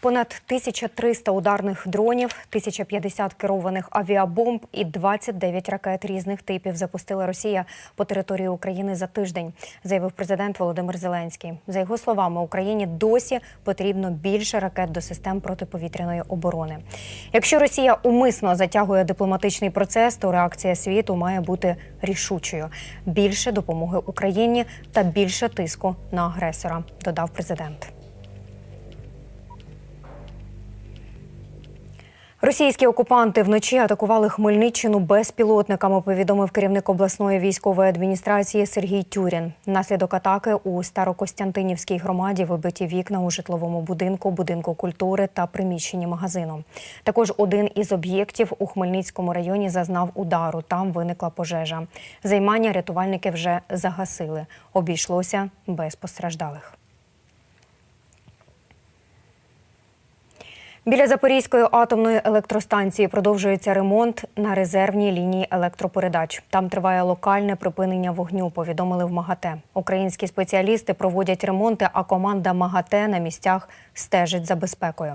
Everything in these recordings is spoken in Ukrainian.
Понад 1300 ударних дронів, 1050 керованих авіабомб і 29 ракет різних типів запустила Росія по території України за тиждень, заявив президент Володимир Зеленський. За його словами, Україні досі потрібно більше ракет до систем протиповітряної оборони. Якщо Росія умисно затягує дипломатичний процес, то реакція світу має бути рішучою. Більше допомоги Україні та більше тиску на агресора, додав президент. Російські окупанти вночі атакували Хмельниччину безпілотниками. Повідомив керівник обласної військової адміністрації Сергій Тюрін. Наслідок атаки у Старокостянтинівській громаді вибиті вікна у житловому будинку, будинку культури та приміщенні магазину. Також один із об'єктів у Хмельницькому районі зазнав удару. Там виникла пожежа. Займання рятувальники вже загасили. Обійшлося без постраждалих. Біля Запорізької атомної електростанції продовжується ремонт на резервній лінії електропередач. Там триває локальне припинення вогню. Повідомили в МАГАТЕ. Українські спеціалісти проводять ремонти, а команда МАГАТЕ на місцях стежить за безпекою.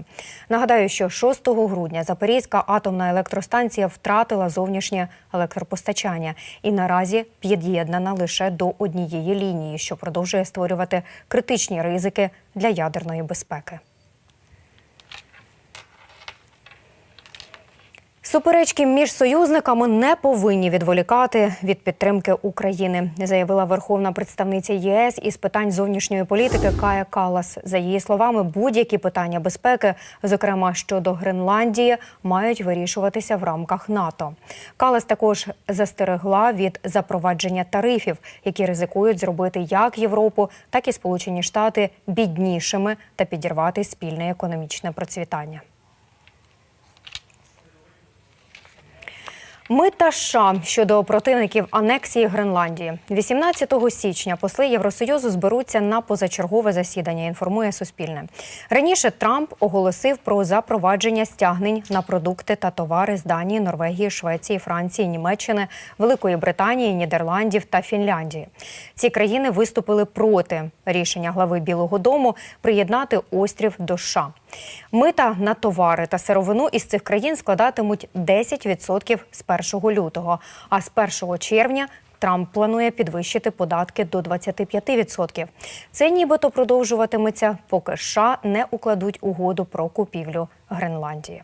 Нагадаю, що 6 грудня Запорізька атомна електростанція втратила зовнішнє електропостачання і наразі під'єднана лише до однієї лінії, що продовжує створювати критичні ризики для ядерної безпеки. Суперечки між союзниками не повинні відволікати від підтримки України, заявила верховна представниця ЄС із питань зовнішньої політики Кая Калас. За її словами, будь-які питання безпеки, зокрема щодо Гренландії, мають вирішуватися в рамках НАТО. Калас також застерегла від запровадження тарифів, які ризикують зробити як Європу, так і Сполучені Штати біднішими та підірвати спільне економічне процвітання. Ми та США щодо противників анексії Гренландії 18 січня посли Євросоюзу зберуться на позачергове засідання. Інформує Суспільне. Раніше Трамп оголосив про запровадження стягнень на продукти та товари з Данії, Норвегії, Швеції, Франції, Німеччини, Великої Британії, Нідерландів та Фінляндії. Ці країни виступили проти рішення глави Білого Дому приєднати острів до США. Мита на товари та сировину із цих країн складатимуть 10% з 1 лютого, а з 1 червня Трамп планує підвищити податки до 25%. Це нібито продовжуватиметься, поки США не укладуть угоду про купівлю Гренландії.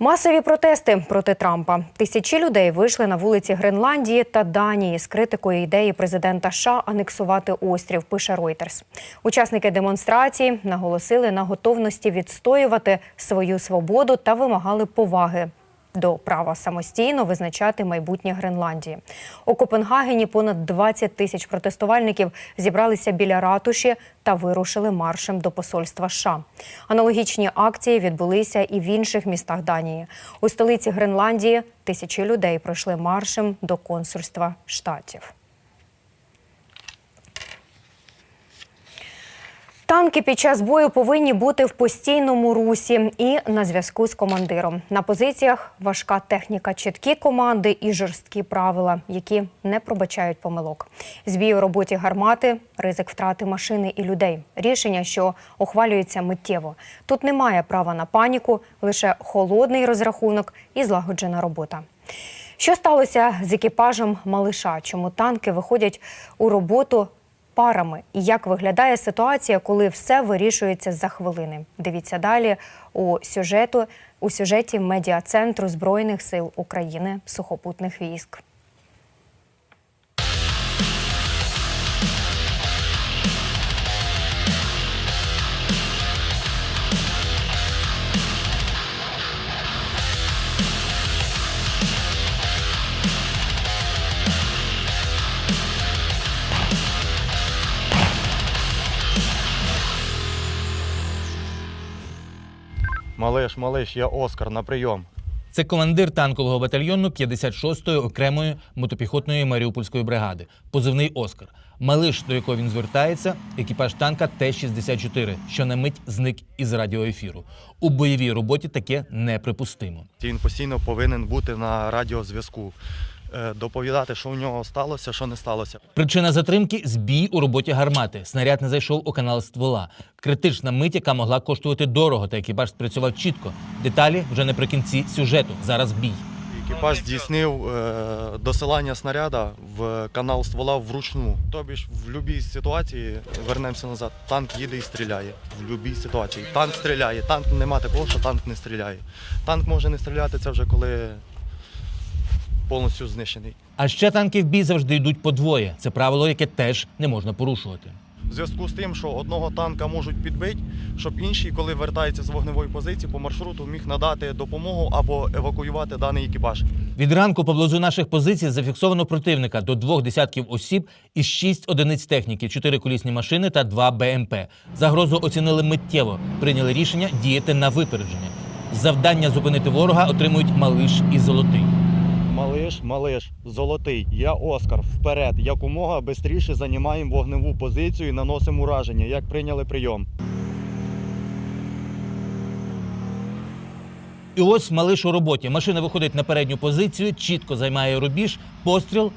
Масові протести проти Трампа. Тисячі людей вийшли на вулиці Гренландії та Данії з критикою ідеї президента США анексувати острів. Пише Reuters. Учасники демонстрації наголосили на готовності відстоювати свою свободу та вимагали поваги. До права самостійно визначати майбутнє Гренландії у Копенгагені. Понад 20 тисяч протестувальників зібралися біля ратуші та вирушили маршем до посольства США. Аналогічні акції відбулися і в інших містах Данії. У столиці Гренландії тисячі людей пройшли маршем до консульства штатів. Танки під час бою повинні бути в постійному русі і на зв'язку з командиром. На позиціях важка техніка, чіткі команди і жорсткі правила, які не пробачають помилок. Збій у роботі гармати, ризик втрати машини і людей. Рішення, що ухвалюється миттєво. Тут немає права на паніку, лише холодний розрахунок і злагоджена робота. Що сталося з екіпажем малиша? Чому танки виходять у роботу парами і як виглядає ситуація, коли все вирішується за хвилини. Дивіться далі у сюжету у сюжеті медіа центру збройних сил України сухопутних військ. Малиш, малиш, я Оскар на прийом. Це командир танкового батальйону 56-ї окремої мотопіхотної маріупольської бригади, позивний Оскар. Малиш, до якого він звертається, екіпаж танка Т-64, що на мить зник із радіоефіру. У бойовій роботі таке неприпустимо. Він постійно повинен бути на радіозв'язку. Е, доповідати, що в нього сталося, що не сталося. Причина затримки збій у роботі гармати. Снаряд не зайшов у канал ствола. Критична мить, яка могла коштувати дорого, та екіпаж спрацював чітко. Деталі вже наприкінці сюжету. Зараз бій. Екіпаж здійснив е, досилання снаряда в канал ствола вручну. Тобі ж в будь-якій ситуації вернемося назад. Танк їде і стріляє. В будь-якій ситуації. Танк стріляє. Танк нема такого, що танк не стріляє. Танк може не стріляти, це вже коли повністю знищений. А ще танки в бій завжди йдуть по двоє. Це правило, яке теж не можна порушувати. В зв'язку з тим, що одного танка можуть підбити, щоб інший, коли вертається з вогневої позиції по маршруту, міг надати допомогу або евакуювати даний екіпаж. Від ранку поблизу наших позицій зафіксовано противника до двох десятків осіб і шість одиниць техніки, чотири колісні машини та два БМП. Загрозу оцінили миттєво, прийняли рішення діяти на випередження. Завдання зупинити ворога отримують малиш і золотий. Малиш, малиш, золотий, я Оскар. Вперед, якомога швидше займаємо вогневу позицію і наносимо ураження, як прийняли прийом. І ось малиш у роботі. Машина виходить на передню позицію, чітко займає рубіж, постріл.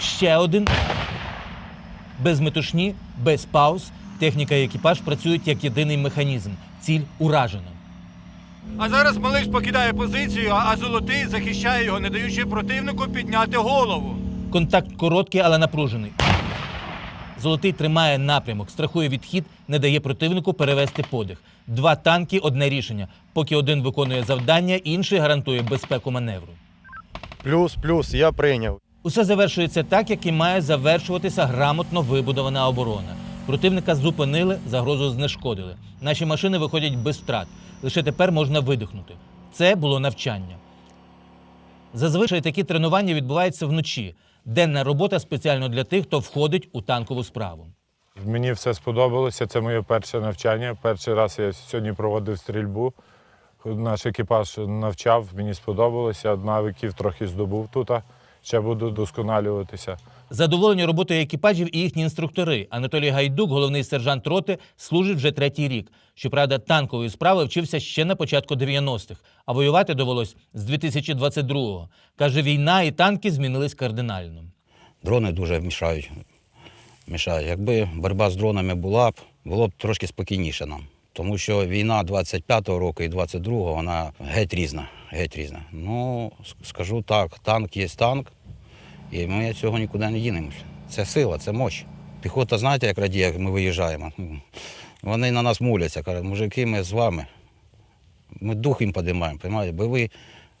Ще один. Без метушні, без пауз. Техніка і екіпаж працюють як єдиний механізм. Ціль уражена. А зараз малиш покидає позицію, а золотий захищає його, не даючи противнику підняти голову. Контакт короткий, але напружений. Золотий тримає напрямок, страхує відхід, не дає противнику перевести подих. Два танки одне рішення. Поки один виконує завдання, інший гарантує безпеку маневру. Плюс, плюс, я прийняв. Усе завершується так, як і має завершуватися грамотно вибудована оборона. Противника зупинили, загрозу знешкодили. Наші машини виходять без втрат. Лише тепер можна видихнути. Це було навчання. Зазвичай такі тренування відбуваються вночі. Денна робота спеціально для тих, хто входить у танкову справу. Мені все сподобалося. Це моє перше навчання. Перший раз я сьогодні проводив стрільбу. Наш екіпаж навчав, мені сподобалося. Навиків трохи здобув тут. Ще буду досконалюватися. Задоволені роботою екіпажів і їхні інструктори. Anатолій Гайдук, головний сержант роти, служить вже третій рік. Щоправда, танкової справи вчився ще на початку 90-х, а воювати довелось з 2022-го. Каже, війна і танки змінились кардинально. Дрони дуже мішають. мішають. Якби боротьба з дронами була б, було б трошки спокійніше нам. Тому що війна 25-го року і 22-го, вона геть різна. Геть різна. Ну, скажу так, танк є танк, і ми від цього нікуди не дінемося. Це сила, це мощь. Піхота, знаєте, як радіє, як ми виїжджаємо. Вони на нас муляться, кажуть, мужики, ми з вами. Ми дух їм підіймаємо? Бойовий,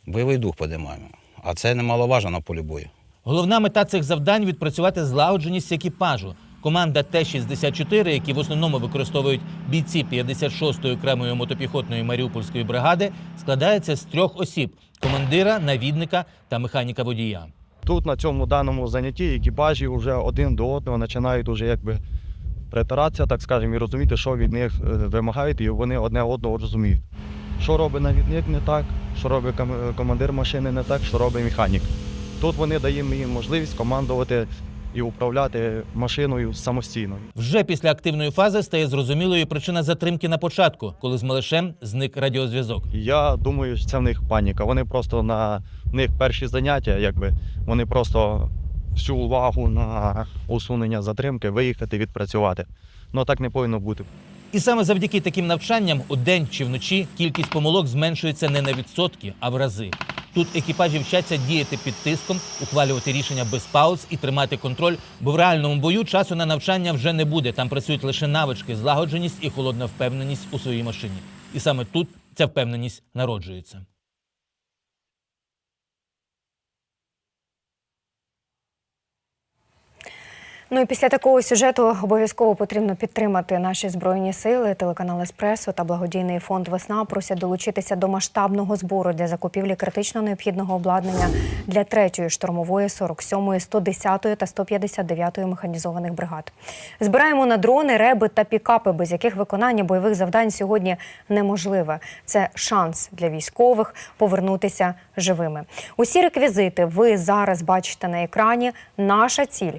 бойовий дух підіймаємо. А це немаловажно на полі бою. Головна мета цих завдань відпрацювати злагодженість екіпажу. Команда Т-64, які в основному використовують бійці 56-ї окремої мотопіхотної маріупольської бригади, складається з трьох осіб: командира, навідника та механіка водія. Тут на цьому даному занятті екіпажі вже один до одного починають уже якби притиратися, так скажемо, і розуміти, що від них е, вимагають, і вони одне одного розуміють. Що робить навідник не так, що робить командир машини не так, що робить механік. Тут вони даємо їм можливість командувати і управляти машиною самостійно. Вже після активної фази стає зрозумілою причина затримки на початку, коли з малишем зник радіозв'язок. Я думаю, це в них паніка. Вони просто на в них перші заняття, якби вони просто всю увагу на усунення затримки, виїхати, відпрацювати. Ну так не повинно бути. І саме завдяки таким навчанням у день чи вночі кількість помилок зменшується не на відсотки, а в рази. Тут екіпажі вчаться діяти під тиском, ухвалювати рішення без пауз і тримати контроль, бо в реальному бою часу на навчання вже не буде. Там працюють лише навички, злагодженість і холодна впевненість у своїй машині. І саме тут ця впевненість народжується. Ну і після такого сюжету обов'язково потрібно підтримати наші збройні сили. Телеканал Еспресо та благодійний фонд Весна просять долучитися до масштабного збору для закупівлі критично необхідного обладнання для 3-ї штурмової, 47-ї, 110-ї та 159-ї механізованих бригад. Збираємо на дрони, реби та пікапи, без яких виконання бойових завдань сьогодні неможливе. Це шанс для військових повернутися живими. Усі реквізити ви зараз бачите на екрані. Наша ціль